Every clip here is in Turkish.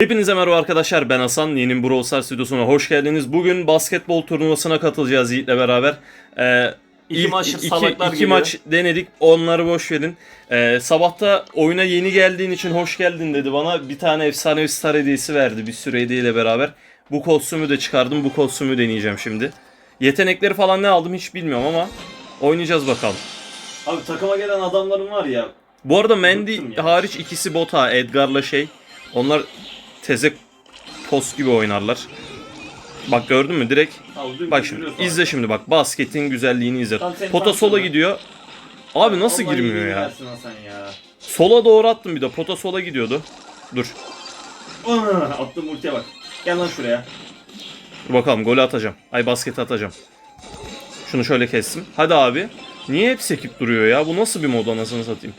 Hepinize merhaba arkadaşlar ben Hasan. Yeni Brawl Stars stüdyosuna hoş geldiniz. Bugün basketbol turnuvasına katılacağız Yiğit'le beraber. Ee, İki ilk- maç iki, salaklar iki geliyor. maç denedik. Onları boş verin. Ee, sabahta oyuna yeni geldiğin için hoş geldin dedi bana. Bir tane efsanevi star hediyesi verdi bir sürü hediyeyle beraber. Bu kostümü de çıkardım. Bu kostümü deneyeceğim şimdi. Yetenekleri falan ne aldım hiç bilmiyorum ama oynayacağız bakalım. Abi takıma gelen adamların var ya. Bu arada ya. hariç ikisi bota. Edgar'la şey. Onlar teze post gibi oynarlar. Bak gördün mü direkt. Bak şimdi izle şimdi bak basketin güzelliğini izle. Pota sola gidiyor. Abi nasıl girmiyor ya? Sola doğru attım bir de. Pota sola gidiyordu. Dur. Attım ultiye bak. Gel lan şuraya. Dur bakalım golü atacağım. Ay basketi atacağım. Şunu şöyle kestim. Hadi abi. Niye hep sekip duruyor ya? Bu nasıl bir mod anasını satayım?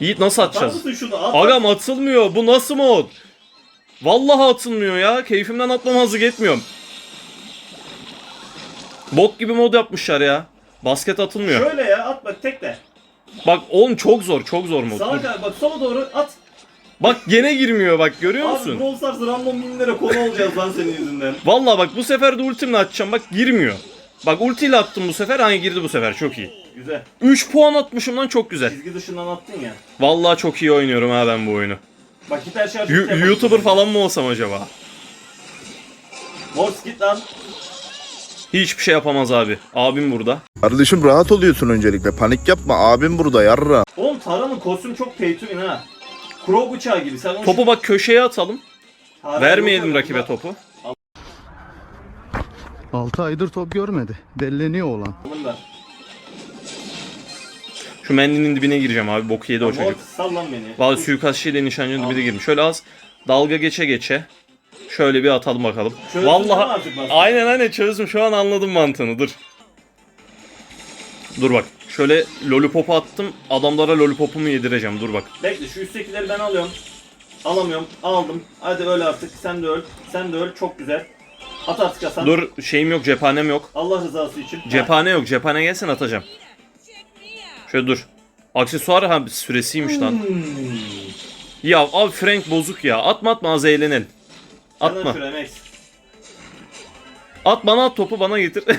Yiğit nasıl Atar atacağız? mısın şunu? At. Agam atılmıyor. Bu nasıl mod? Vallahi atılmıyor ya. Keyfimden atlamazlık etmiyorum. Bok gibi mod yapmışlar ya. Basket atılmıyor. Şöyle ya at bak tekle. Bak oğlum çok zor, çok zor mod. Dur. kay bak sola doğru at. Bak gene girmiyor bak görüyor Abi musun? Brawl Stars random minlere konu olacağız lan senin yüzünden. Vallahi bak bu sefer de ultimle atacağım bak girmiyor. Bak ultiyle attım bu sefer hangi girdi bu sefer çok iyi. Güzel. 3 puan atmışım lan çok güzel. Çizgi dışından attın ya. Vallahi çok iyi oynuyorum ha ben bu oyunu. Bak. Yu- ulti yapalım. YouTuber falan mı olsam acaba? Morse git lan. Hiçbir şey yapamaz abi. Abim burada. Kardeşim rahat oluyorsun öncelikle. Panik yapma. Abim burada yarra. Oğlum Tara'nın kostümü çok pay to win ha. Crow bıçağı gibi. Sen onu Topu bak köşeye atalım. Tara- Vermeyelim rakibe yok. topu. 6 aydır top görmedi. Delleniyor olan. Alın ver. Şu mendilin dibine gireceğim abi. Boku yedi o çocuk. Mortis sal lan beni. Vallahi suikastçıyla nişancının dibine girmiş. Şöyle az dalga geçe geçe. Şöyle bir atalım bakalım. Çözdün mi Vallahi artık aynen aynen çözdüm. Şu an anladım mantığını. Dur. Dur bak. Şöyle lollipop'u attım. Adamlara lollipopumu yedireceğim. Dur bak. Bekle şu üsttekileri ben alıyorum. Alamıyorum. Aldım. Hadi öl artık. Sen de öl. Sen de öl. Çok güzel. At artık Hasan. Dur şeyim yok, cephanem yok. Allah rızası için. Cephane yok. Cephane gelsin atacağım. Şöyle dur. Aksesuar ha süresiymiş lan. Hmm. Ya abi Frank bozuk ya. Atma atma az eğlenelim. Atma. At bana at topu bana getir.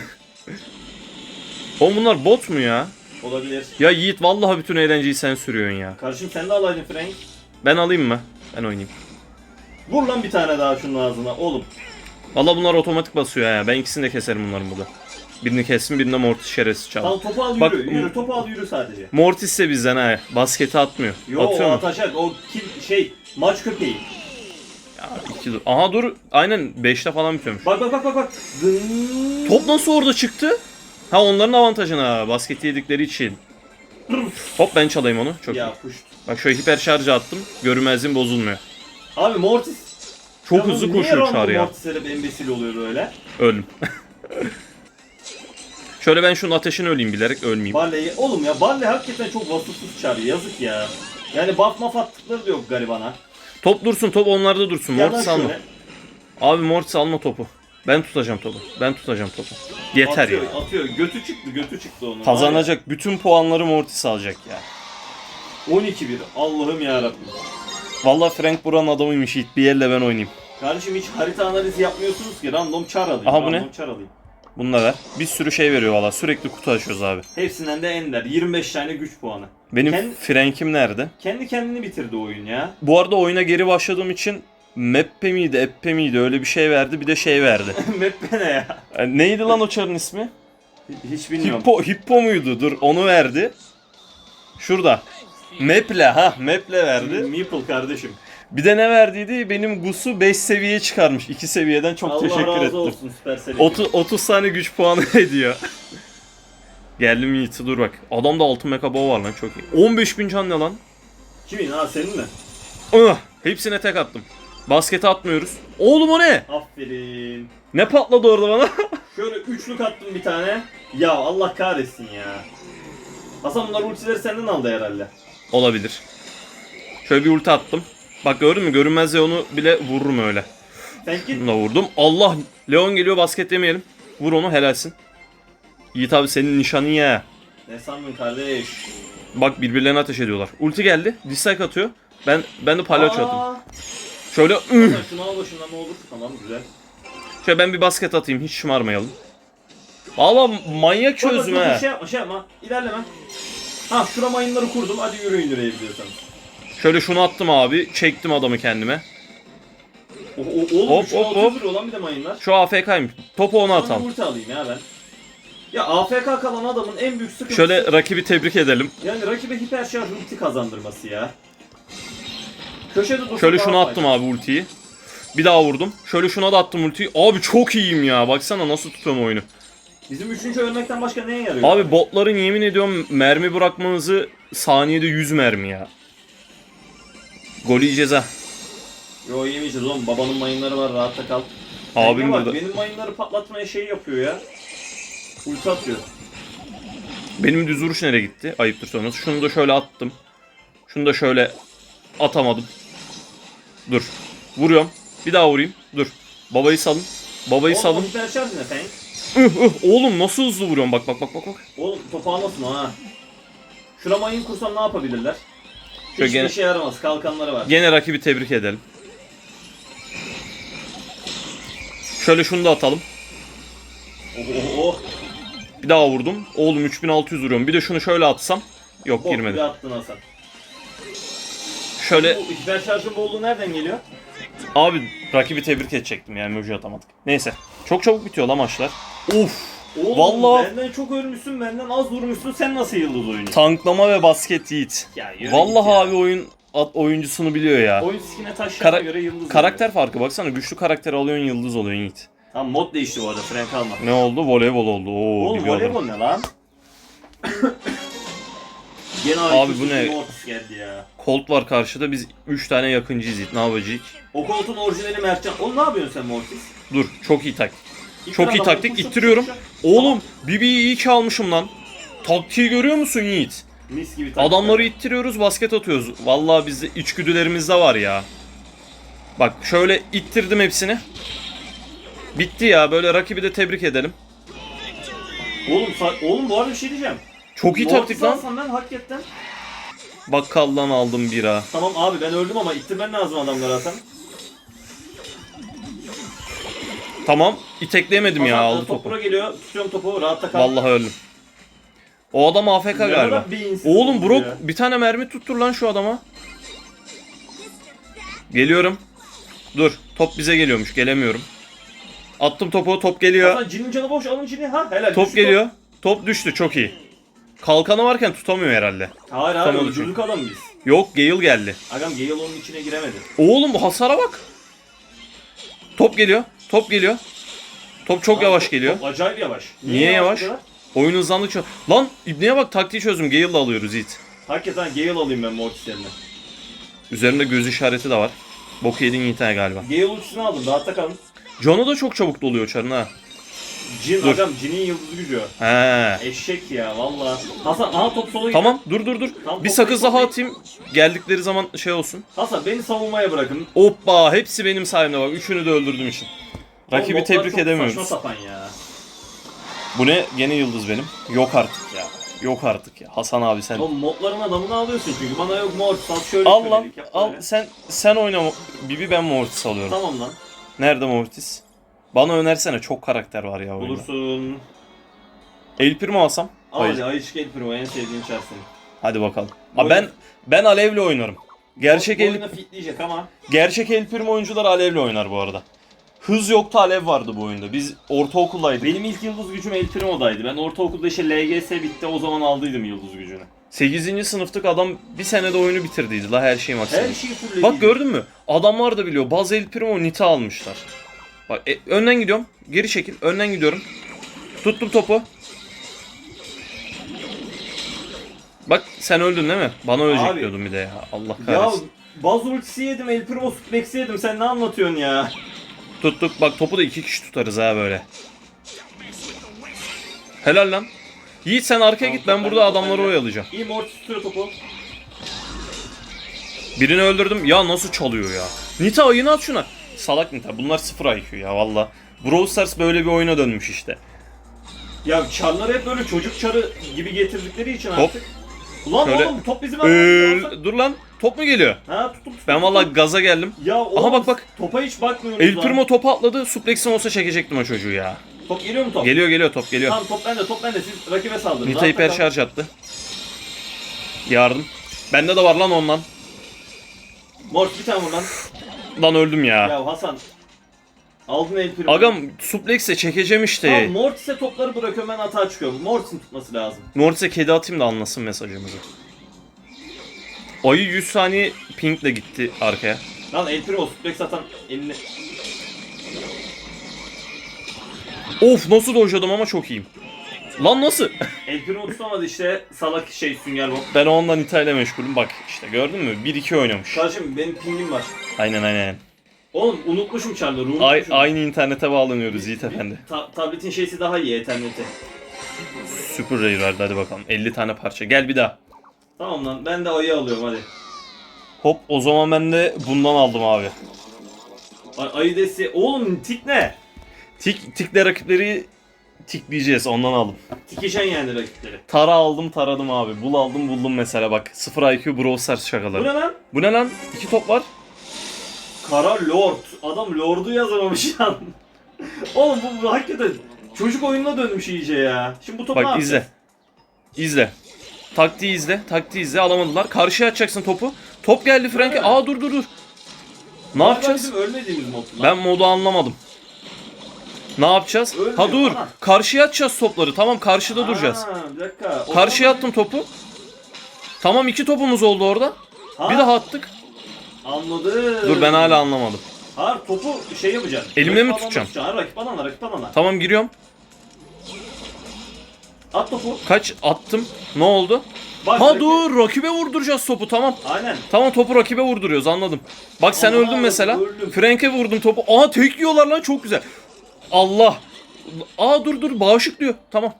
Oğlum bunlar bot mu ya? Olabilir. Ya Yiğit vallahi bütün eğlenceyi sen sürüyorsun ya. Kardeşim sen de alaydın Frank. Ben alayım mı? Ben oynayayım. Vur lan bir tane daha şunun ağzına. Oğlum. Vallahi bunlar otomatik basıyor ya. Ben ikisini de keserim bunların burada. Birini kessin birini de Mortis şerefsiz çaldı. Tamam topu al Bak- yürü. Yürü topu al yürü sadece. Mortis de bizden ha. Basketi atmıyor. Yo Atıyor o mu? atacak. O kim şey maç köpeği. Ya, iki dur. Aha dur. Aynen 5'te falan bitiyormuş. Bak bak bak bak bak. Top nasıl orada çıktı? Ha onların avantajına basketi yedikleri için. Hop ben çalayım onu. Çok iyi. Ya push. Bak şöyle hiper şarj attım. Görünmezliğim bozulmuyor. Abi Mortis. Çok Ya bu hızlı niye koşuyor random Çağrı ya. Mortis'e hep embesil oluyor böyle. Öldüm. Şöyle ben şunun ateşini öleyim bilerek ölmeyeyim. Barley, oğlum ya Barley hakikaten çok vasıfsız çağırıyor. Yazık ya. Yani buff maf attıkları da yok garibana. Top dursun top onlarda dursun. Gel lan Mortis alma. şöyle. Abi Mortis alma topu. Ben tutacağım topu. Ben tutacağım topu. Yeter atıyor, ya. Atıyor. Götü çıktı, götü çıktı onun. Kazanacak bütün puanları Mortis alacak ya. Ya, 12-1. Allah'ım ya Rabbim. Vallahi Frank buranın adamıymış Yiğit. Bir yerle ben oynayayım. Kardeşim hiç harita analizi yapmıyorsunuz ki. Random çar alayım. Aha, bu random ne? çar alayım. Bunu da ver. Bir sürü şey veriyor valla. Sürekli kutu açıyoruz abi. Hepsinden de ender. 25 tane güç puanı. Benim Kendi- Frank'im nerede? Kendi kendini bitirdi oyun ya. Bu arada oyuna geri başladığım için Meppe miydi, Eppe miydi öyle bir şey verdi. Bir de şey verdi. Map ne ya? E, neydi lan o çarın ismi? Hiç bilmiyorum. Hippo, Hippo muydu? Dur onu verdi. Şurada. Meple ha Meple verdi. Meeple kardeşim. Bir de ne verdiydi? Benim Gus'u 5 seviyeye çıkarmış. 2 seviyeden çok Allah teşekkür razı ettim. olsun Supercell'e. 30, 30 tane güç puanı ediyor. Geldim Yiğit'i dur bak. Adamda altın mecha bow var lan çok iyi. 15 bin can ne lan? Kimin ha senin mi? Ah, hepsine tek attım. Baskete atmıyoruz. Oğlum o ne? Aferin. Ne patladı orada bana? Şöyle üçlük attım bir tane. Ya Allah kahretsin ya. Hasan bunlar ultileri senden aldı herhalde. Olabilir. Şöyle bir ulti attım. Bak gördün mü? Görünmez onu bile vururum öyle. Sen git. Bunu da vurdum. Allah! Leon geliyor basket yemeyelim. Vur onu helalsin. Yiğit abi senin nişanın ya. Ne sandın kardeş? Bak birbirlerine ateş ediyorlar. Ulti geldi. Dislike atıyor. Ben ben de palyaço attım. Şöyle. Sen şunu al başından ne olur. Tamam güzel. Şöyle ben bir basket atayım hiç şımarmayalım. Valla manyak dur, he. Şey yapma şey yapma. İlerleme. Ha şura mayınları kurdum. Hadi yürüyün direyebiliyorsanız. Şöyle şunu attım abi. Çektim adamı kendime. O, o, oğlum Hop, hop, hop, lan bir de mayınlar. Şu AFK'ymış. Topu ona Sana atalım. ulti alayım ya ben. Ya AFK kalan adamın en büyük sıkıntısı Şöyle rakibi tebrik edelim. yani rakibe hiper şarj ulti kazandırması ya. Köşede dursun Şöyle şunu attım abi ultiyi. Bir daha vurdum. Şöyle şuna da attım ultiyi. Abi çok iyiyim ya. Baksana nasıl tutuyorum oyunu. Bizim üçüncü ölmekten başka neye yarıyor? Abi botların yemin ediyorum mermi bırakma hızı saniyede 100 mermi ya. Gol yiyeceğiz ha. Yo yemeyeceğiz oğlum babanın mayınları var rahatta kal. Abim bak, burada. Benim mayınları patlatmaya şey yapıyor ya. Ulti atıyor. Benim düz vuruş nereye gitti? Ayıptır sonrası. Şunu da şöyle attım. Şunu da şöyle atamadım. Dur. Vuruyorum. Bir daha vurayım. Dur. Babayı salın. Babayı Oğlum salın. ne Feng? Üh, üh. Oğlum nasıl hızlı vuruyorum. Bak bak bak bak. bak. Oğlum topu almasın o ha. Şuna mayın kursam ne yapabilirler? Şöyle Hiçbir gene- işe yaramaz. Kalkanları var. Gene rakibi tebrik edelim. Şöyle şunu da atalım. Oh oh oh. Bir daha vurdum. Oğlum 3600 vuruyorum. Bir de şunu şöyle atsam. Yok Bok girmedi. gibi attın Hasan. Şöyle Bu şarjın bolluğu nereden geliyor? abi rakibi tebrik edecektim yani emoji atamadık. Neyse. Çok çabuk bitiyor lan maçlar. Uf. Oğlum Vallahi- benden çok ölmüşsün, benden az vurmuşsun. Sen nasıl yıldız oyuncu? Tanklama ve basket yiğit. Ya yürü git Vallahi ya. abi oyun at, oyuncusunu biliyor ya. Oyun skine taşlarına Kara- göre yıldız. Karakter farkı baksana güçlü karakter alıyorsun yıldız oluyorsun Yiğit. Tamam mod değişti bu arada Frank alma. Ne oldu? Voleybol oldu. Oo, Oğlum biliyorum. voleybol ne lan? Gene Abi bu ne? Mortis geldi ya. Colt var karşıda biz 3 tane yakıncıyız Yiğit. Ne yapacağız? O koltuğun orijinali Mertcan. Oğlum ne yapıyorsun sen Mortis? Dur çok iyi taktik. Çok iyi taktik ittiriyorum. Oğlum BB'yi iyi ki almışım lan. Taktiği görüyor musun Yiğit? Mis gibi taktik. Adamları ittiriyoruz basket atıyoruz. Vallahi bizde içgüdülerimiz de var ya. Bak şöyle ittirdim hepsini. Bitti ya böyle rakibi de tebrik edelim. Oğlum, oğlum bu arada bir şey diyeceğim. Çok iyi taktik lan. ben hakikaten. Bakkaldan aldım bira. Tamam abi ben öldüm ama ittirmen lazım adamları Hasan. Tamam itekleyemedim ya aldı top topu. bura geliyor. Tutuyorum topu rahatta kal. Vallahi öldüm. O adam AFK Ne galiba. kadar Oğlum Brock ya. bir tane mermi tuttur lan şu adama. Geliyorum. Dur top bize geliyormuş gelemiyorum. Attım topu top geliyor. Hasan cinin canı boş alın cini. Ha helal. Top düştü geliyor. Top düştü çok iyi. Kalkanı varken tutamıyor herhalde. Hayır hayır Tamam, öldürdük adamı biz. Yok Gale geldi. Agam Gale onun içine giremedi. Oğlum hasara bak. Top geliyor. Top geliyor. Top çok Abi, yavaş geliyor. Top acayip yavaş. Niye yavaş? bu kadar? Oyun hızlandıkça. Lan İbni'ye bak taktiği çözdüm. Gale'la alıyoruz Yiğit. Hakikaten Gale alayım ben Mortis yerine. Üzerinde göz işareti de var. Bok yedin Yiğit'e galiba. Gale ultisini aldım rahatta kalın. John'u da çok çabuk doluyor çarın ha. Cin Dur. agam cinin yıldız gücü. He. Eşek ya valla. Hasan aha top sola gidiyor. Tamam dur dur dur. Tamam, Bir top sakız top daha top. atayım. Geldikleri zaman şey olsun. Hasan beni savunmaya bırakın. Hoppa hepsi benim sayemde bak. Üçünü de öldürdüm için. Rakibi Oğlum, tebrik edemiyoruz. Saçma sapan ya. Bu ne? Gene yıldız benim. Yok artık ya. Yok artık ya. Hasan abi sen. Oğlum modların adamını alıyorsun çünkü bana yok Mortis al şöyle Al lan. Al sen sen oyna Bibi ben Mortis alıyorum. Tamam lan. Nerede Mortis? Bana önersene çok karakter var ya oyunda. Bulursun. El Primo alsam? Al Hayır. Ayışık El Primo en sevdiğin senin. Hadi bakalım. Ha ben oyun- ben Alev'le oynarım. Gerçek el oyuna fitleyecek ama. gerçek El Primo oyuncular Alev'le oynar bu arada. Hız yoktu Alev vardı bu oyunda. Biz ortaokuldaydık. Benim ilk yıldız gücüm El Primo'daydı. Ben ortaokulda işte LGS bitti o zaman aldıydım yıldız gücünü. 8. sınıftık adam bir senede oyunu bitirdiydi la her şeyi maksimum. Her şeyi fullediydim. Bak gördün mü? Adamlar da biliyor. Bazı El Primo Nita almışlar. Bak e, önden gidiyorum. Geri çekil. Önden gidiyorum. Tuttum topu. Bak sen öldün değil mi? Bana ölecek Abi. diyordun bir de ya. Allah Ya kahretsin. Baz ultisi yedim, El Primo suplex'i yedim. Sen ne anlatıyorsun ya? Tuttuk. Bak topu da iki kişi tutarız ha böyle. Helal lan. Yiğit sen arkaya Tamam, git. Ben burada adamları oyalayacağım. İyi Mortis tutuyor topu. Birini öldürdüm. Ya nasıl çalıyor ya? Nita ayını at şuna. Salak Nita. Bunlar sıfır IQ ya valla. Brawl Stars böyle bir oyuna dönmüş işte. Ya çarları hep böyle çocuk çarı gibi getirdikleri için Hop. artık. Ulan Şöyle- oğlum top bizim Öl- Dur lan top mu geliyor? Ha tuttum tuttum. Ben vallahi gaza geldim. Ya oğlum, bak, bak. Topa hiç bakmıyoruz El lan. Primo topu atladı. Suplex'im olsa çekecektim o çocuğu ya. Top geliyor mu top? Geliyor geliyor top geliyor. Tamam top bende top bende siz rakibe saldırın. Nita Rahat hiper takıl. şarj attı. Yardım. Bende de var lan ondan. Mort bir tane vur lan. Lan öldüm ya. Ya Hasan. Aldın el primo. Agam suplex'e çekeceğim işte. Tamam Mortis'e topları bırakıyorum ben atağa çıkıyorum. Mortis'in tutması lazım. Mortis'e kedi atayım da anlasın mesajımızı. Ayı 100 saniye pingle gitti arkaya. Lan el primo suplex atan elini. Of nasıl dojladım ama çok iyiyim. Lan nasıl? El primo tutamadı işte salak şey sünger bok. ben ondan İtalya meşgulüm bak işte gördün mü? 1-2 oynamış. Kardeşim benim pingim var. Aynen aynen. Oğlum unutmuşum Charlie'ı unutmuşum. Ay, aynı internete bağlanıyoruz Yiğit Efendi. Ta- tabletin şeysi daha iyi Ethernet'i. Super Ray verdi hadi bakalım. 50 tane parça. Gel bir daha. Tamam lan ben de ayı alıyorum hadi. Hop o zaman ben de bundan aldım abi. Ay- ayı desi. Oğlum tik ne? Tik, tikle rakipleri tikleyeceğiz ondan aldım. Tikişen yani rakipleri. Tara aldım taradım abi. Bul aldım buldum mesela bak. 0 IQ Brawl Stars Bu şakaları. ne lan? Bu ne lan? İki top var. Kara Lord. Adam Lord'u yazamamış lan. Oğlum bu, bu hakikaten çocuk oyununa dönmüş iyice ya. Şimdi bu top ne Bak yapacağız? izle. İzle. Taktiği izle. Taktiği izle. Alamadılar. Karşıya atacaksın topu. Top geldi Frank'e. Aa dur dur dur. Ne Galiba yapacağız? Bizim ölmediğimiz mod lan. Ben modu anlamadım. Ne yapacağız? Ölmüyor ha dur. falan. Karşıya atacağız topları. Tamam karşıda duracağız. Ha, bir dakika. O Karşıya zaman- attım topu. Tamam iki topumuz oldu orada. Ha, Bir daha attık. Anladım. Dur ben hala anlamadım. Ha topu şey yapacaksın. Elimle mi tutacağım? tutacaksın. Ha, rakip alana rakip alana. Tamam giriyorum. At topu. Kaç attım. Ne oldu? Bak, Ha rakip- dur rakibe vurduracağız topu tamam. Aynen. Tamam topu rakibe vurduruyoruz anladım. Bak sen Aman öldün mesela. Frank'e vurdum topu. Aa tek yiyorlar lan çok güzel. Allah. Aa dur dur bağışık diyor. Tamam.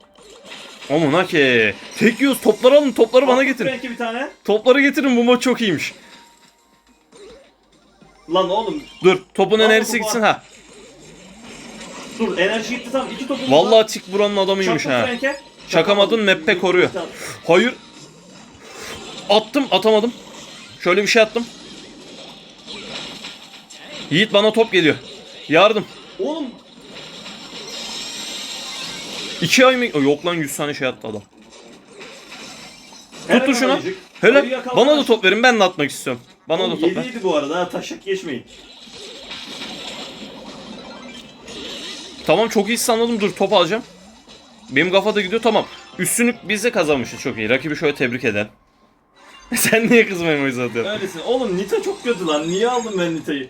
Aman hake. Tek yiyoruz topları alın topları bana At getirin. Frank'e bir tane. Topları getirin bu maç çok iyiymiş. Lan oğlum Dur topun Al enerjisi topu, gitsin al. ha. dur enerji gitti tam iki topumuz Vallahi tik buranın adamıymış Çaktın ha. Frank'e. Çakamadın, Meppe koruyor. Hayır. Attım atamadım. Şöyle bir şey attım. Yiğit bana top geliyor. Yardım. Oğlum 2 ay mı? Yok lan 100 tane şey attı adam. Tuttu şuna. Hele bana da top verin ben de atmak istiyorum. Bana da top ver. Yediydi bu arada ha taşak geçmeyin. Tamam çok iyi sanladım dur top alacağım. Benim kafada gidiyor tamam. Üstünlük biz de kazanmışız çok iyi. Rakibi şöyle tebrik eden. Sen niye kızmayı zaten? Öylesin. Oğlum Nita çok kötü lan. Niye aldım ben Nita'yı?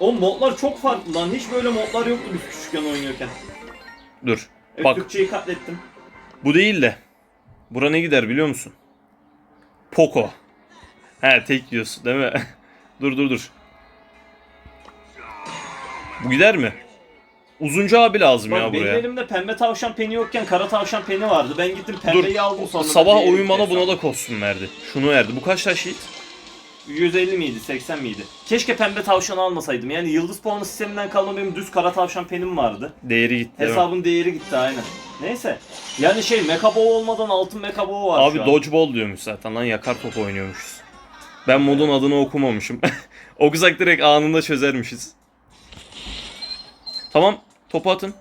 Oğlum modlar çok farklı lan. Hiç böyle modlar yoktu biz küçükken oynuyorken. Dur. Evet, Bak Türkçeyi katlettim. bu değil de. Bura ne gider biliyor musun? Poco. He tek diyorsun değil mi? dur dur dur. Bu gider mi? Uzuncu abi lazım Bak ya benim buraya. elimde pembe tavşan peni yokken kara tavşan peni vardı. Ben gittim pembeyi aldım sonra. Sabah oyun bana buna da kostüm verdi. Şunu verdi. Bu kaç taş Yiğit? 150 miydi 80 miydi? Keşke pembe tavşanı almasaydım. Yani yıldız puanı sisteminden kalma benim düz kara tavşan penim vardı. Değeri gitti değil mi? Hesabın değeri gitti aynen. Neyse. Yani şey mekabo olmadan altın mekabo var Abi an. dodgeball diyormuş zaten lan yakar top oynuyormuşuz. Ben modun adını okumamışım. Okusak direkt anında çözermişiz. Tamam topu atın.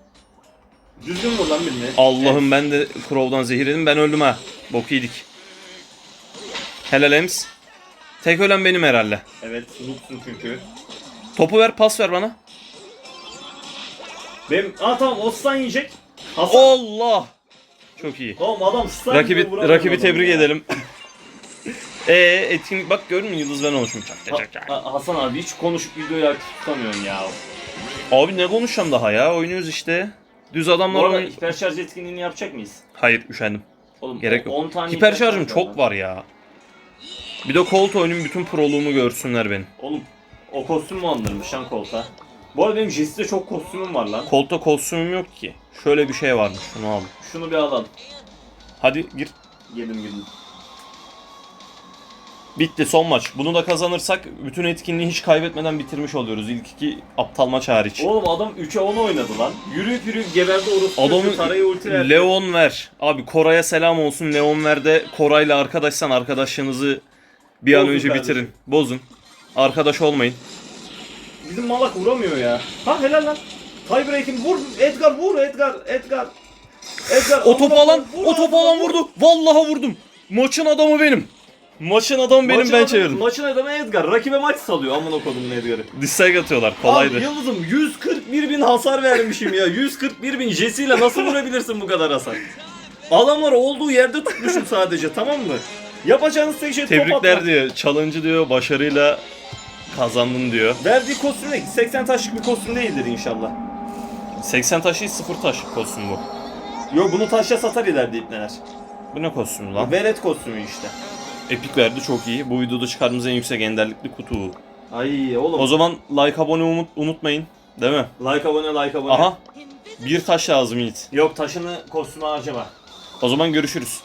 Düzgün vur lan birini. Allah'ım ben de Crow'dan zehir yedim ben öldüm ha. Bok yedik. Helal Ems. Tek ölen benim herhalde. Evet, noobsun çünkü. Topu ver pas ver bana. Benim... Aa tamam o stun yiyecek. Hasan. Allah. Çok iyi. Oğlum adam Rakibi, vuramıyor rakibi adamı tebrik ya. edelim. Ee etkinlik bak gördün mü Yıldız ben olmuşum çak çak çak çak. Ha- Ha- Hasan abi hiç konuşup videoyu aktif tutamıyorum ya. Abi ne konuşacağım daha ya oynuyoruz işte. Düz Bu adamlar arada oyun... hiper şarj etkinliğini yapacak mıyız? Hayır üşendim. Oğlum Gerek yok. 10 tane Hiper şarjım şarj çok lan. var ya. Bir de Colt oyunun bütün proluğumu görsünler benim. Oğlum o kostüm mü andırmış lan kolta? Bu arada benim Jess'te çok kostümüm var lan. Colt'ta kostümüm yok ki. Şöyle bir şey varmış şunu aldım. Şunu bir alalım. Hadi gir. Girdim girdim. Bitti son maç. Bunu da kazanırsak bütün etkinliği hiç kaybetmeden bitirmiş oluyoruz. İlk iki aptal maç hariç. Oğlum adam 3'e 10 oynadı lan. Yürüyüp yürüyüp geberdi orospu. Adamın Tarayı ulti verdi. Leon ver. Abi Koray'a selam olsun. Leon ver'de Koray'la arkadaşsan arkadaşlığınızı bir an Bozun önce kardeşim. bitirin. Bozun. Arkadaş olmayın. Bizim malak vuramıyor ya. Ha helal lan. Tiebreak'in vur. Edgar vur Edgar. Edgar. Edgar. O topu alan, o topu alan vur. vurdu. Vallahi vurdum. Maçın adamı benim. Maçın adamı benim Maçın ben adamı- çevirdim. Maçın adamı Edgar. Rakibe maç salıyor amına kodumun Edgar'ı. Dislike atıyorlar. Kolaydı. Abi Yıldız'ım 141 bin hasar vermişim ya. 141 bin Jesse'yle nasıl vurabilirsin bu kadar hasar? Adamlar olduğu yerde tutmuşum sadece tamam mı? Yapacağınız tek şey top Tebrikler diyor. Challenge'ı diyor. Başarıyla kazandın diyor. Verdiği kostüm ne? 80 taşlık bir kostüm değildir inşallah. 80 taşı 0 taş kostüm bu. Yo bunu taşla satar ileride ipneler. Bu ne kostüm lan? Velet kostümü işte. Epic verdi çok iyi. Bu videoda çıkardığımız en yüksek enderlikli kutu. Ay oğlum. O zaman like abone unut, unutmayın. Değil mi? Like abone like abone. Aha. Bir taş lazım Yiğit. Yok taşını kostüme harcama. O zaman görüşürüz.